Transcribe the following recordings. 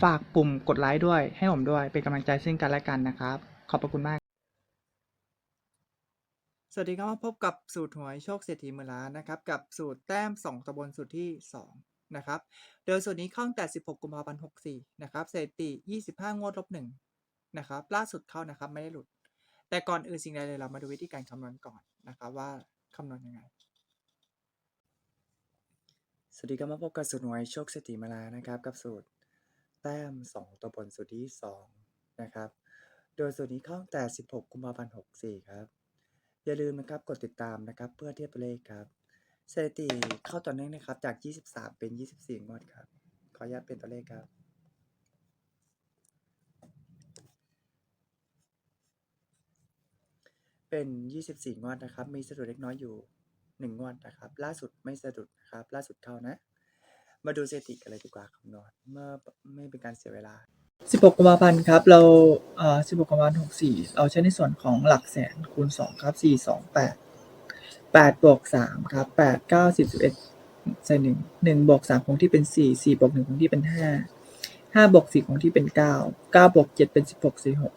ฝากปุ่มกดไลค์ด้วย ให้ผมด้วย เป็นกำลังใจซึ่งกันและกันนะครับ ขอบพระคุณมาก สวัสดีครับมาพบกับสูตรหวยโชคเศรษฐีหมื่นล้านนะครับ กับสูตรแต้ม 2ตะบนสูตรที่ 2 นะครับ โดยสูตรนี้เข้าตั้งแต่ 16 กุมภาพันธ์ 64 นะครับสถิติ 25 งวดลบ1นะครับ ล่าสุดเข้านะครับไม่ได้หลุด แต่ก่อนอื่นสิ่งใดเลยเรามาดูวิธีการคำนวณก่อนนะครับว่าคำนวณยังไงสวัสดีครับมาพบกับสูตรหวยโชคเศรษฐีมาลานะครับ กับสูตร แต้ม 2 ตัวบนสูตรที่ 2 นะครับ โดยสูตรนี้เข้าตั้งแต่ 16 กุมภาพันธ์ 64 ครับ อย่าลืมนะครับกดติดตามนะครับ เพื่อเทียบตัวเลขครับสถิติเข้าต่อเนื่องนะครับ จาก 23 เป็น 24 งวดครับ ขออนุญาตเป็นตัวเลขครับเป็น 24 งวดนะครับ มีสะดุดเล็กน้อยอยู่ 1 งวดนะครับ ล่าสุดไม่สะดุดนะครับ ล่าสุดเข้านะ มาดูสถิติกันเลยดีกว่าคำนวณเมื่อไม่เป็นการเสียเวลา 16กุมภาพันธ์ครับ เราเอ่อ16กุมภาพันธ์64 เราใช้ในส่วนของหลักแสนคูณ 2 ครับ 4 2 8 8บวก3ครับ 8 9 10 11ใส่1 1บวก3คงที่เป็น 4 4บวก1คงที่เป็น 5 5บวก4คงที่เป็น 9 9บวก7เป็น 16 4 6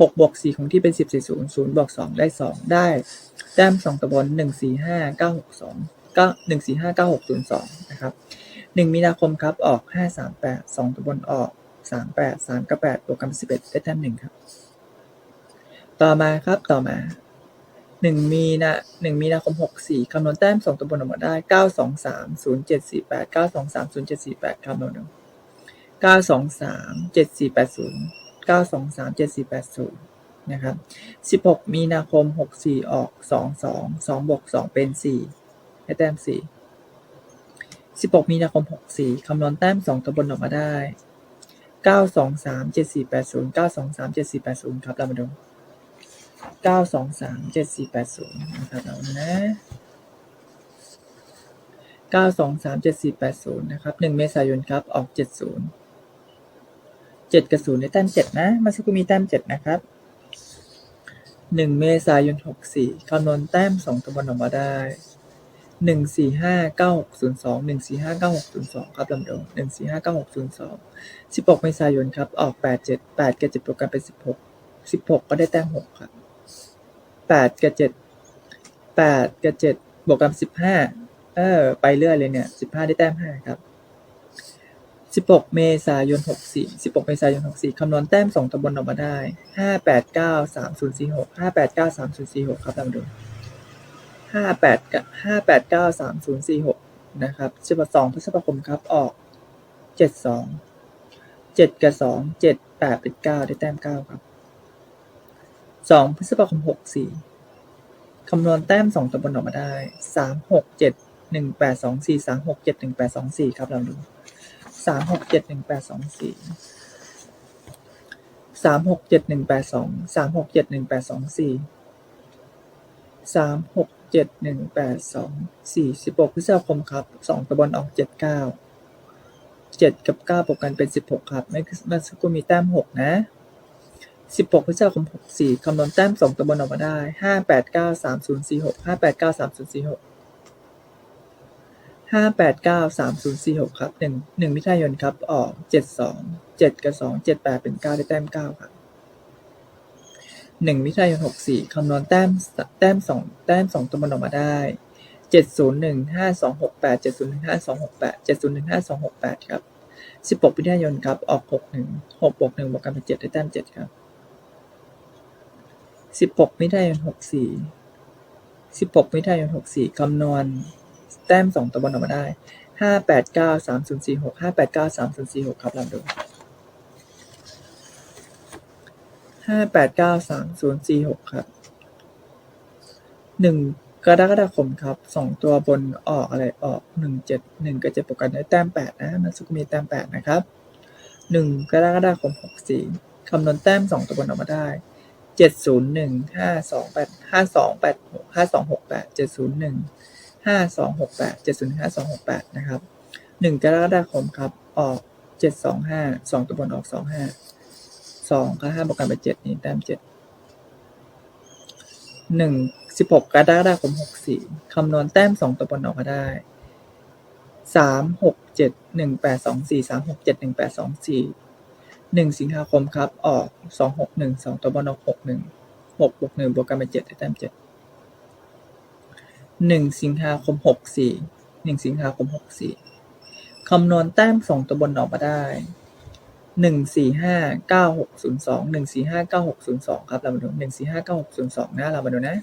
6บวก4คงที่เป็น 10 4 0 0บวก2ได้ 2 ได้แต้ม2ตะบน1 4 5 9 6 2 9 1 4 5 9 6 0 2 นะครับ 1 มีนาคมครับ ออก 5 3 8 2ตะบนออก 3 8 3กับ8บวกกันเป็น11 ได้แต้ม1ครับ ต่อมาครับ ต่อมา 1 มีนา1มีนาคม 64คำนวณแต้ม 2ตะบนออกมาได้ 9 2 3 0 7 4 8 9 2 3 0 7 4 8คำนวณดู9 2 3 7 4 8 0 9 2 3 7 4 8 0นะครับ 16 มีนาคม 64 ออก 2 2 2บวก2เป็น 4 ให้แต้มสี่สิบหกมีนาคมหกสี่คำนวณแต้มสองตับนออกมาได้เก้าสองสามเจ็ดสี่แปดศูนย์เก้าสองสามเจ็ดสี่แปดศูนย์ครับเรามาดูเก้าสองสามเจ็ดสี่แปดศูนย์นะครับเรานะเก้าสองสามเจ็ดสี่แปดศูนย์นะครับหนึ่งเมษายนครับออกเจ็ดศูนย์เจ็ดกระสุนย์ในแต้มเจ็ดนะมาสักครู่มีแต้มเจ็ดนะครับหนึ่งเมษายนหกสี่คำนวณแต้มสองตับนออกมาได้ หนึ่งสี่ห้าเก้าหกศูนย์สองหนึ่งสี่ห้าเก้าหกศูนย์สองครับลำดับหนึ่งสี่ห้าเก้าหกศูนย์สองสิบหกเมษายนครับ ออกแปดเจ็ดแปดกับเจ็ดบวกกันเป็นสิบหกสิบหกก็ได้แต้มหกครับแปดกับเจ็ดแปดกับเจ็ดบวกกันสิบห้าเออ ไปเรื่อยเลยเนี่ยสิบห้าได้แต้มห้าครับสิบหกเมษายนหกสี่สิบหกเมษายนหกสี่คำนวณแต้มสองตะบนออกมาได้ห้าแปดเก้าสามศูนย์สี่หกห้าแปดเก้าสามศูนย์สี่หกครับลำดับ ห้าแปดห้าแปดเก้าสามศูนย์สี่หกนะครับสิบสองพฤษภาคมครับออกเจ็ดสองเจ็ดกับสองเจ็ดแปดเป็นเก้าได้แต้มเก้าครับสองพฤษภาคมหกสี่คำนวณแต้มสองตัวบนออกมาได้สามหกเจ็ดหนึ่งแปดสองสี่สามหกเจ็ดหนึ่งแปดสองสี่ครับเราดูสามหกเจ็ดหนึ่งแปดสองสี่สามหกเจ็ดหนึ่งแปดสองสามหกเจ็ดหนึ่งแปดสองสี่สามหก เจ็ดหนึ่งแปดสองสี่สิบหกพฤษภาคมครับสองตะบอลออกเจ็ดเก้าเจ็ดกับเก้าบวกกันเป็นสิบหกครับไม่เมื่อสักครู่มีแต้มหกนะสิบหกพฤษภาคมหกสี่คำนวณแต้มสองตะบอลออกมาได้ห้าแปดเก้าสามศูนย์สี่หกห้าแปดเก้าสามศูนย์สี่หกห้าแปดเก้าสามศูนย์สี่หกครับหนึ่งหนึ่งมิถุนายนครับออกเจ็ดสองเจ็ดกับสองเจ็ดแปดเป็นเก้าได้แต้มเก้าครับ หนึ่งมิถุนายนหกสี่คำนวณแต้มแต้มสองแต้มสองตัวมันออกมาได้เจ็ดศูนย์หนึ่งห้าสองหกแปดเจ็ดศูนย์หนึ่งห้าสองหกแปดเจ็ดศูนย์หนึ่งห้าสองหกแปดครับสิบหกมิถุนายนครับ ออกหกหนึ่งหกบวกหนึ่งบวกกันเป็นเจ็ดได้แต้มเจ็ดครับสิบหกมิถุนายนหกสี่สิบหกมิถุนายนหกสี่คำนวณแต้มสองตัวบนออกมาได้ห้าแปดเก้าสามศูนย์สี่หกห้าแปดเก้าสามศูนย์สี่หกครับลองดู ห้าแปดเก้าสามศูนย์สี่หกครับหนึ่งกรกฎาคมครับสองตัวบนออกอะไรออกหนึ่งเจ็ดหนึ่งก็จะปกกันได้แต้มแปดนะมันสุกมีแต้มแปดนะครับหนึ่งกรกฎาคมหกสี่คำนวณแต้มสองตัวบนออกมาได้เจ็ดศูนย์หนึ่งห้าสองแปดห้าสองแปดหกห้าสองหกแปดเจ็ดศูนย์หนึ่งห้าสองหกแปดเจ็ดศูนย์ห้าสองหกแปดนะครับหนึ่งกรกฎาคมครับออกเจ็ดสองห้าสองตัวบนออกสองห้า สองกับห้าบวกกันเป็นเจ็ดนี่แต้มเจ็ดหนึ่งสิบหกกรกฎาคมหกสี่คำนวณแต้มสองตัวบนออกมาได้สามหกเจ็ดหนึ่งแปดสองสี่สามหกเจ็ดหนึ่งแปดสองสี่หนึ่งสิงหาคมครับ ออกสองหกหนึ่งสองตัวบนออกหกหนึ่งหกบวกหนึ่งบวกกันเป็นเจ็ดได้แต้มเจ็ดหนึ่งสิงหาคมหกสี่หนึ่งสิงหาคมหกสี่คำนวณแต้มสองตัวบนออกมาได้ หนึ่งสี่ห้าเก้าหกศูนย์สองหนึ่งสี่ห้าเก้าหกศูนย์สองครับเรามาดูหนึ่งสี่ห้าเก้าหกศูนย์สองนะเรามาดูนะ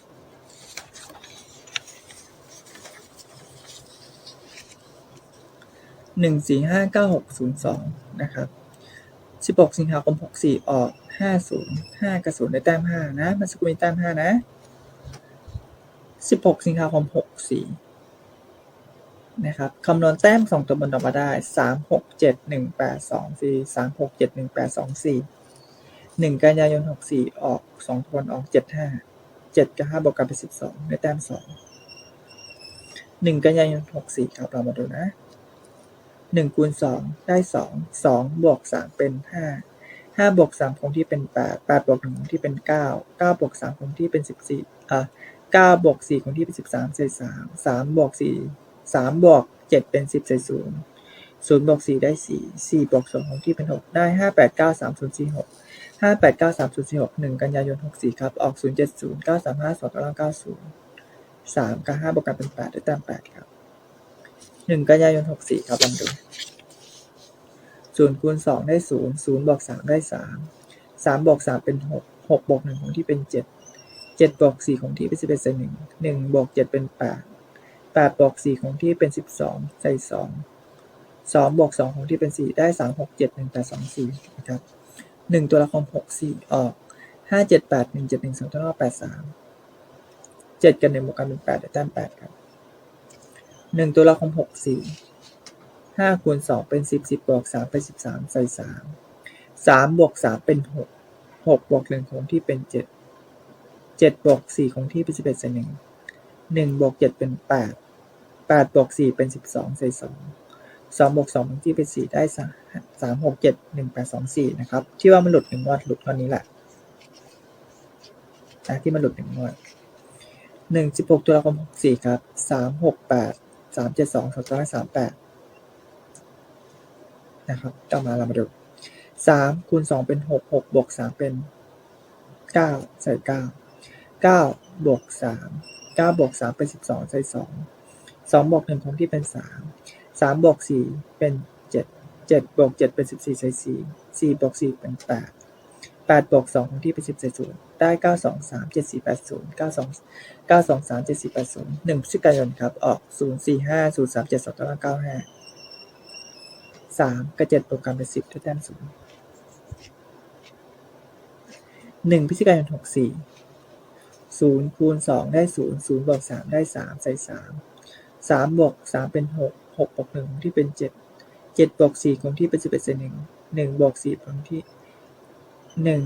หนึ่งสี่ห้าเก้าหกศูนย์สองนะครับสิบหกสิงหาคมหกสี่ออกห้าศูนย์ห้ากระสุนได้แต้มห้านะมันสกุลมีแต้มห้านะสิบหกสิงหาคมหกสี่ นะครับคำนวณแต้มสองตัวบนออกมาได้สามหกเจ็ดหนึ่งแปดสองสี่สามหกเจ็ดหนึ่งแปดสองสี่หนึ่งกันยายนหกสี่ออกสองตัวบนออกเจ็ดห้าเจ็ดกับห้าบวกกันเป็นสิบสองได้แต้มสองหนึ่งกันยายนหกสี่ครับเรามาดูนะหนึ่งคูณสองได้สองสองบวกสามเป็นห้าห้าบวกสามคงที่เป็นแปดแปดบวกหนึ่งคงที่เป็นเก้าเก้าบวกสามคงที่เป็นสิบสี่อะเก้าบวกสี่คงที่เป็นสิบสามใส่สามสามบวกสี่ สามบวกเจ็ดเป็นสิบใส่ศูนย์ศูนย์บวกสี่ได้สี่สี่บวกสองคงที่เป็นหกได้ห้าแปดเก้าสามศูนย์สี่หกห้าแปดเก้าสามศูนย์สี่หกหนึ่งกันยายนหกสี่ครับ ออกศูนย์เจ็ดศูนย์เก้าสามห้าสองเกำลังเก้าศูนย์สามกับห้าบวกกันเป็นแปดได้ต้มแปดครับหนึ่งกันยายนหกสี่ครับลองดูศูนย์คูณสองได้ศูนย์ศูนย์บวกสามได้สามสามบวกสามเป็นหกหกบวกหนึ่งของที่เป็นเจ็ดเจ็ดบวกสี่ของที่เป็นสิบเอ็ดใส่หนึ่งหนึ่งบวกเจ็ดเป็นแปด แปดบวกสี่ของที่เป็นสิบสองใส่สองสองบวกสองของที่เป็นสี่ได้สามหกเจ็ดหนึ่งแปดสองสี่นะครับหนึ่งตัวละครหกสี่ออกห้าเจ็ดแปดหนึ่งเจ็ดหนึ่งสองตัวละแปดสามเจ็ดกันหนึ่งบวกกันเป็นแปดได้แต้มแปดครับหนึ่งตัวละครหกสี่ห้าคูณสองเป็นสิบสิบบวกสามเป็นสิบสามใส่สามสามบวกสามเป็นหกหกบวกหนึ่งคงที่เป็นเจ็ดเจ็ดบวกสี่คงที่เป็นสิบเอ็ดใส่หนึ่งหนึ่งบวกเจ็ดเป็นแปด แปดบวกสี่เป็นสิบสองใส่สองสองบวกสองที่เป็นสี่ได้สามสามหกเจ็ดหนึ่งแปดสองสี่นะครับ ที่ว่ามันหลุดหนึ่งงวดหลุดตอนนี้แหละนะที่มันหลุดหนึ่งงวดหนึ่งสิบหกตัวละครหกสี่ครับสามหกแปดสามเจ็ดสองสองร้อยสามแปดนะครับต่อมาเรามาดูสามคูณสองเป็นหกหกบวกสามเป็นเก้าใส่เก้าเก้าบวกสามเก้าบวกสามเป็นสิบสองใส่สอง สองบวกหนึ่งคงที่เป็นสามสามบวกสี่เป็นเจ็ดเจ็ดบวกเจ็ดเป็นสิบสี่ใส่สี่สี่บวกสี่เป็นแปดแปดบวกสองคงที่เป็นสิบใส่ศูนย์ได้เก้าสองสามเจ็ดสี่แปดศูนย์เก้าสองเก้าสองสามเจ็ดสี่แปดศูนย์หนึ่งพฤศจิกายนครับ ออกศูนย์สี่ห้าศูนย์สามเจ็ดสองเก้าเก้าห้าสามกับเจ็ดบวกกันเป็นสิบได้แต้มศูนย์หนึ่งพฤศจิกายนหกสี่ศูนย์คูณสองได้ศูนย์ศูนย์บวกสามได้สามใส่สาม สามบวกสามเป็นหกหกบวกหนึ่งคงที่เป็นเจ็ดเจ็ดบวกสี่คงที่เป็นสิบเอ็ดใส่หนึ่งหนึ่งบวกสี่คงที่หนึ่ง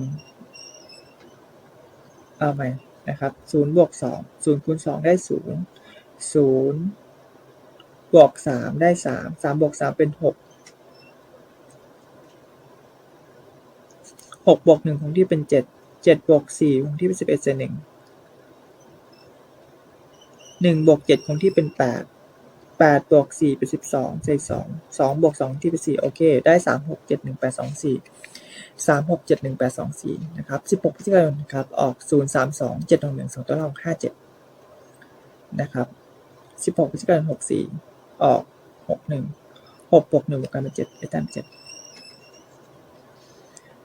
เอาใหม่นะครับศูนย์บวกสองศูนย์คูณสองได้ศูนย์ศูนย์บวกสามได้สามสามบวกสามเป็นหกหกบวกหนึ่งคงที่เป็นเจ็ดเจ็ดบวกสี่คงที่เป็นสิบเอ็ดเศษหนึ่ง หนึ่งบวกเจ็ดคงที่เป็นแปดแปดบวกสี่เป็นสิบสองใส่สองสองบวกสองที่เป็นสี่โอเค ได้สามหกเจ็ดหนึ่งแปดสองสี่สามหกเจ็ดหนึ่งแปดสองสี่นะครับสิบหกพฤศจิกายนครับ ออกศูนย์สามสองเจ็ดหนึ่งหนึ่งสองตัวรองห้าเจ็ดนะครับสิบหกพฤศจิกายนหกสี่ออกหกหนึ่งหกบวกหนึ่งบวกกันเป็นเจ็ดได้ต้มเจ็ด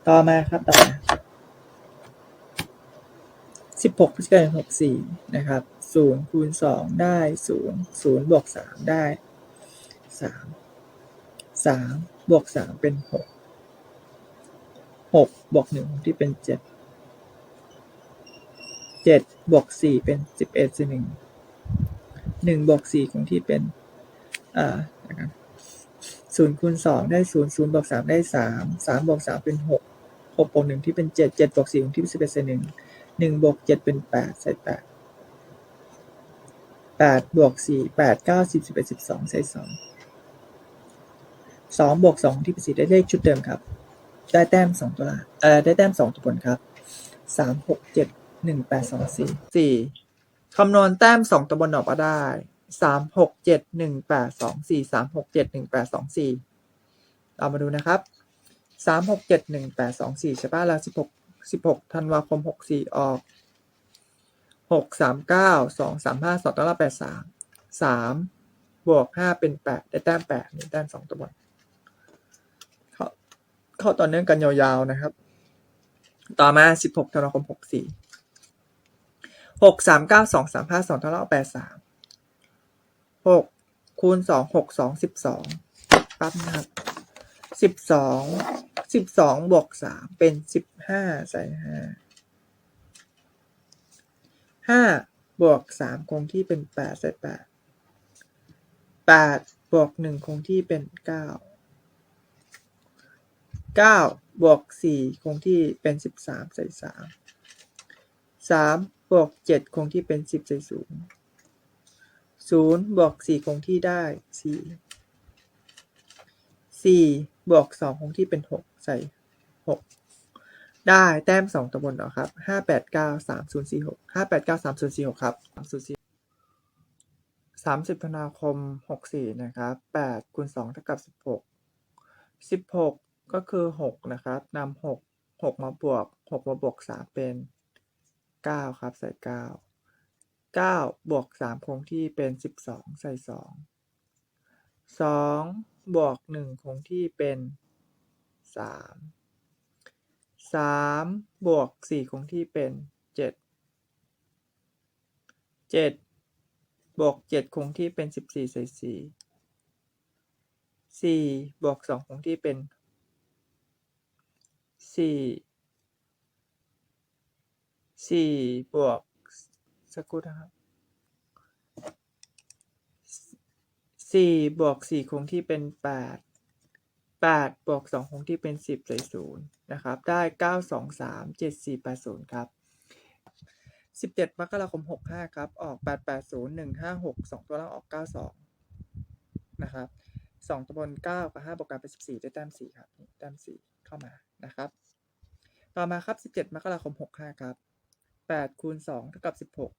ต่อมาครับต่อมาสิบหกพฤศจิกายนหกสี่นะครับ ศูนย์คูณสองได้ศูนย์ศูนย์บวกสามได้สามสามบวกสามเป็นหกหกบวกหนึ่งที่เป็นเจ็ดเจ็ดบวกสี่เป็นสิบเอ็ดสิหนึ่งหนึ่งบวกสี่คงที่เป็นอ่าศูนย์คูณสองได้ศูนย์ศูนย์บวกสามได้สามสามบวกสามเป็นหกหกบวกหนึ่งที่เป็นเจ็ดเจ็ดบวกสี่คงที่เป็นสิบเอ็ดใส่หนึ่งหนึ่งบวกเจ็ดเป็นแปดใส่แปด แปดบวกสี่แปดเก้าสิบสิบเอ็ดสิบสองใส่สองสองบวกสองที่เป็นสี่ได้เลขชุดเดิมครับ ได้แต้มสองตัวละเอ่อได้แต้มสองตัวบนครับสามหกเจ็ดหนึ่งแปดสองสี่สี่คำนวณแต้มสองตัวบนออกมาได้สามหกเจ็ดหนึ่งแปดสองสี่สามหกเจ็ดหนึ่งแปดสองสี่เรามาดูนะครับสามหกเจ็ดหนึ่งแปดสองสี่ใช่ป่ะแล้วสิบหกสิบหกธันวาคมหกสี่ออก หกสามเก้าสองสามห้าสองตัวละแปดสามสามบวกห้าเป็นแปดได้แต้มแปดนี่แต้มสองตัวบนเข้าเข้าต่อเนื่องกันยาวๆนะครับ ต่อมาสิบหกธันวาคมหกสี่หกสามเก้าสองสามห้าสองตัวละแปดสามหกคูณสองหกสองสิบสองปั๊บนะครับสิบสองสิบสองบวกสามเป็นสิบห้าใส่ห้า ห้าบวกสามคงที่เป็นแปดใส่แปดแปดบวกหนึ่งคงที่เป็นเก้าเก้าบวกสี่คงที่เป็นสิบสามใส่สามสามบวกเจ็ดคงที่เป็นสิบใส่ศูนย์ศูนย์บวกสี่คงที่ได้สี่สี่บวกสองคงที่เป็นหกใส่หก ได้แต้มสองตัวบนเหรอครับห้าแปดเก้าสามศูนย์สี่หกห้าแปดเก้าสามศูนย์สี่หกครับสามศูนย์สี่สามสิบธันวาคมหกสี่นะครับแปดคูณสองเท่ากับสิบหกสิบหกก็คือหกนะครับนำหกหกมาบวกหกมาบวกสามเป็นเก้าครับใส่เก้าเก้าบวกสามคงที่เป็นสิบสองใส่สองสองบวกหนึ่งคงที่เป็นสาม สามบวกสี่คงที่เป็นเจ็ดเจ็ดบวกเจ็ดคงที่เป็นสิบสี่ใส่สี่สี่บวกสองคงที่เป็นสี่สี่บวกสักครู่นะครับสี่บวกสี่คงที่เป็นแปดแปดบวกสองคงที่เป็นสิบใส่ศูนย์ นะครับ ได้ 9237480 ครับ 17 มกราคม 65 ครับ ออก 880156 2 ตัวล่างออก 92 นะครับ 2ตำบน9กับ5บวกกันเป็น 14 ได้แต้ม 4 ครับแต้ม 4 เข้ามา นะครับ ต่อมาครับ 17 มกราคม 65 ครับ 8คูณ2เท่ากับ 16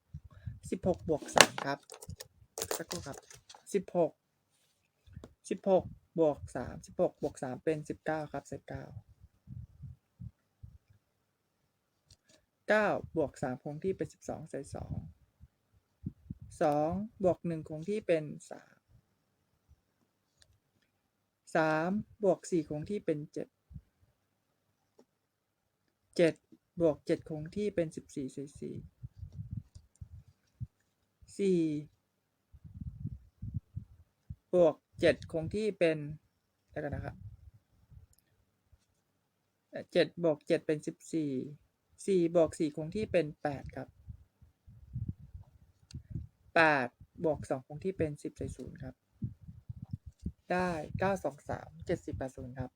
16 บวก 3 ครับ สักครู่ครับ 16 16 บวก 3 16 บวก 3 เป็น 19 ครับเศษ9 เก้าบวกสามคงที่เป็นสิบสองใส่สองสองบวกหนึ่งคงที่เป็นสามสามบวกสี่คงที่เป็นเจ็ดเจ็ดบวกเจ็ดคงที่เป็นสิบสี่ใส่สี่สี่บวกเจ็ดคงที่เป็นแล้วกันนะครับเจ็ดบวกเจ็ดเป็นสิบสี่ สี่บวกสี่คงที่เป็นแปดครับแปดบวกสองคงที่เป็นสิบใส่ศูนย์ครับ ได้เก้าสองสามเจ็ดสิบแปดศูนย์ครับ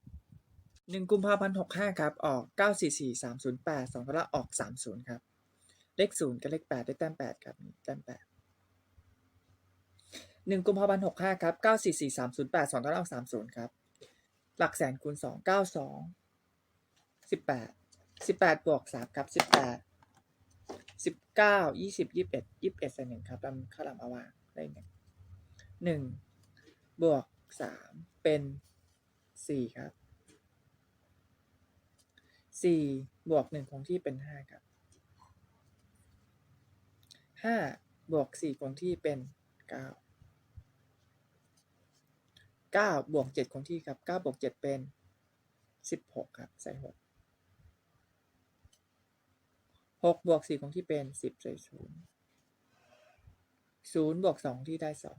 หนึ่งกุมภาพันธ์หกห้าครับ ออกเก้าสี่สี่สามศูนย์แปดสองตัวละออกสามศูนย์ครับ เลขศูนย์กับเลขแปดได้แต้มแปดครับแต้มแปดหนึ่งกุมภาพันธ์หกห้าครับเก้าสี่สี่สามศูนย์แปดสองตัวละออกสามศูนย์ครับ หลักแสนคูณสองเก้าสองสิบแปด สิบแปดบวกสามครับสิบแปดสิบเก้ายี่สิบยี่สิบเอ็ดยี่สิบเอ็ดใส่หนึ่งครับตามข้าวหลามเอาวางได้หนึ่งหนึ่งบวกสามเป็นสี่ครับสี่บวกหนึ่งคงที่เป็นห้าครับห้าบวกสี่คงที่เป็นเก้าเก้าบวกเจ็ดคงที่ครับเก้าบวกเจ็ดเป็นสิบหกครับใส่หก หกบวกสี่คงที่เป็นสิบใส่ศูนย์ศูนย์บวกสองที่ได้สอง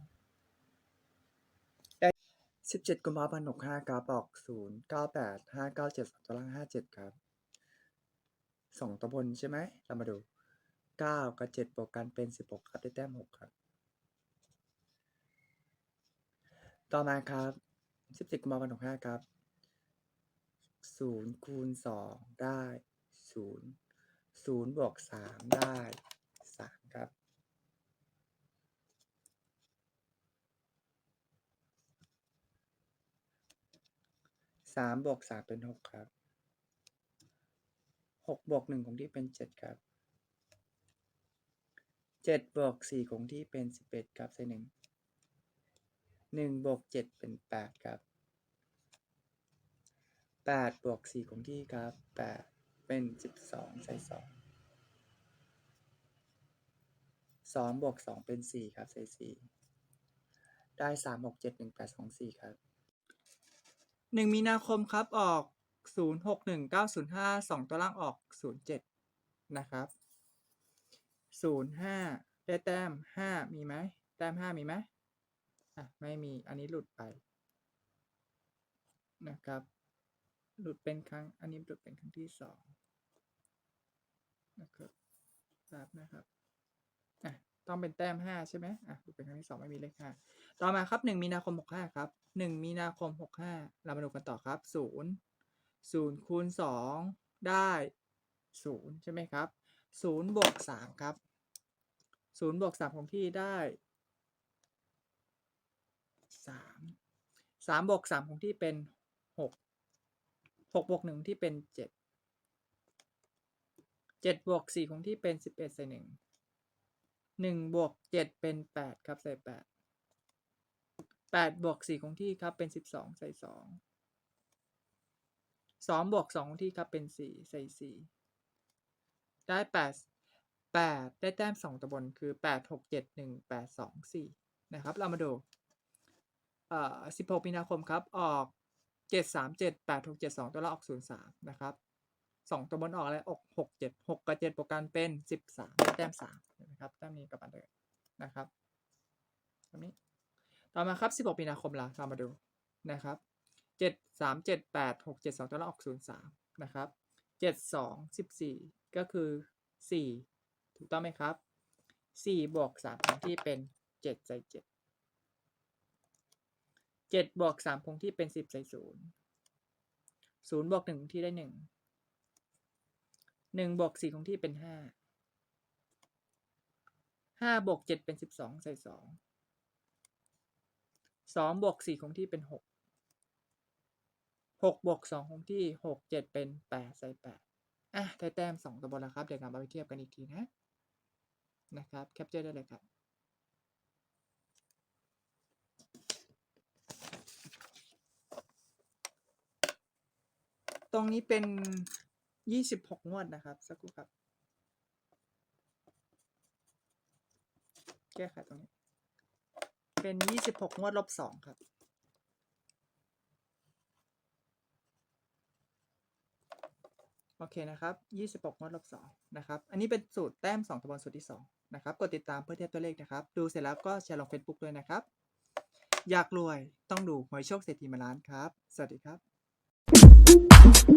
สิบเจ็ดกุมภาพันธ์หกห้าครับออกศูนย์เก้าแปดห้าเก้าเจ็ดสองตัวล่างห้าเจ็ดครับสองตัวบนใช่ไหมเรามาดูเก้ากับเจ็ดบวกกันเป็นสิบหกครับได้แต้มหกครับ ต่อมาครับสิบเจ็ดกุมภาพันธ์หกห้าครับศูนย์คูณสองได้ศูนย์ ศูนย์บวกสามได้สามครับ สามบวกสามเป็นหกครับ หกบวกหนึ่งคงที่เป็นเจ็ดครับ เจ็ดบวกสี่คงที่เป็นสิบเอ็ดครับใส่หนึ่ง หนึ่งบวกเจ็ดเป็นแปดครับแปดบวกสี่คงที่ครับแปด เป็นสิบสองใส่สองสองบวกสองเป็นสี่ครับใส่สี่ได้สามหกเจ็ดหนึ่งแปดสองสี่ครับหนึ่งมีนาคมครับออกศูนย์หกหนึ่งเก้าศูนย์ห้าสองตัวล่างออกศูนย์เจ็ดนะครับศูนย์ห้าได้แต้มห้ามีไหมแต้มห้ามีไหมอะไม่มีอันนี้หลุดไปนะครับ หลุดเป็นครั้ง อันนี้หลุดเป็นครั้งที่สองนะครับครับนะครับอะต้องเป็นแต้มห้าใช่ไหมอะหลุดเป็นครั้งที่สองไม่มีเลขห้าต่อมาครับหนึ่งมีนาคมหกห้าครับหนึ่งมีนาคมหกห้าเรามาดูกันต่อครับศูนย์ศูนย์คูณสองได้ศูนย์ใช่ไหมครับศูนย์บวกสามครับศูนย์บวกสามของที่ได้สามสามบวกสามของที่เป็นหก หกบวกหนึ่งที่เป็นเจ็ดเจ็ดบวกสี่ของที่เป็นสิบเอ็ดใส่หนึ่งหนึ่งบวกเจ็ดเป็นแปดครับใส่แปดแปดบวกสี่คงที่ครับเป็นสิบสองใส่สองสองบวกสองคงที่ครับเป็นสี่ใส่สี่ได้แปดแปดได้แต้มสองตัวบนคือแปดหกเจ็ดหนึ่งแปดสองสี่นะครับ เรามาดูเอ่อสิบหกมีนาคมครับ ออก เจ็ดสามเจ็ดแปดหกเจ็ดสองตัวละออกศูนย์สามนะครับสองตัวบนออกอะไรออกหกเจ็ดหกกับเจ็ดบวกกันเป็นสิบสามแต้มสามนะครับแต้มนี้กับอันเดิมนะครับแบบนี้ ต่อมาครับ16มีนาคมละเรามาดูนะครับ7 3 7 8 6 7 2ตัวละออก0 3นย์สามนะครับ7 2 14ก็คือ4ถูกต้องไหมครับ4บวก3คงที่เป็น7ใส่ 7 7บวก3คงที่เป็น10ใส่0 0บวก1คงที่ได้1 1บวก4คงที่เป็น5 5บวก7เป็น12ใส่2สองบวกสี่คงที่เป็นหกหกบวกสองคงที่หกเจ็ดเป็นแปดใส่แปดอะได้แต้มสองตัวบนแล้วครับ เดี๋ยวนำมาไปเทียบกันอีกทีนะ นะครับ แคปเจอร์ได้เลยครับ ตรงนี้เป็นยี่สิบหกงวดนะครับ สักครู่ครับ แก้ไขตรงนี้ เป็นยี่สิบหกงวดลบสองครับ โอเคนะครับยี่สิบหกงวดลบสองนะครับ อันนี้เป็นสูตรแต้มสองตะบนสูตรที่สองนะครับ กดติดตามเพื่อเทียบตัวเลขนะครับ ดูเสร็จแล้วก็แชร์ลง Facebook ด้วยนะครับ อยากรวยต้องดูหวยโชคเศรษฐีมาล้านครับ สวัสดีครับ Thank you.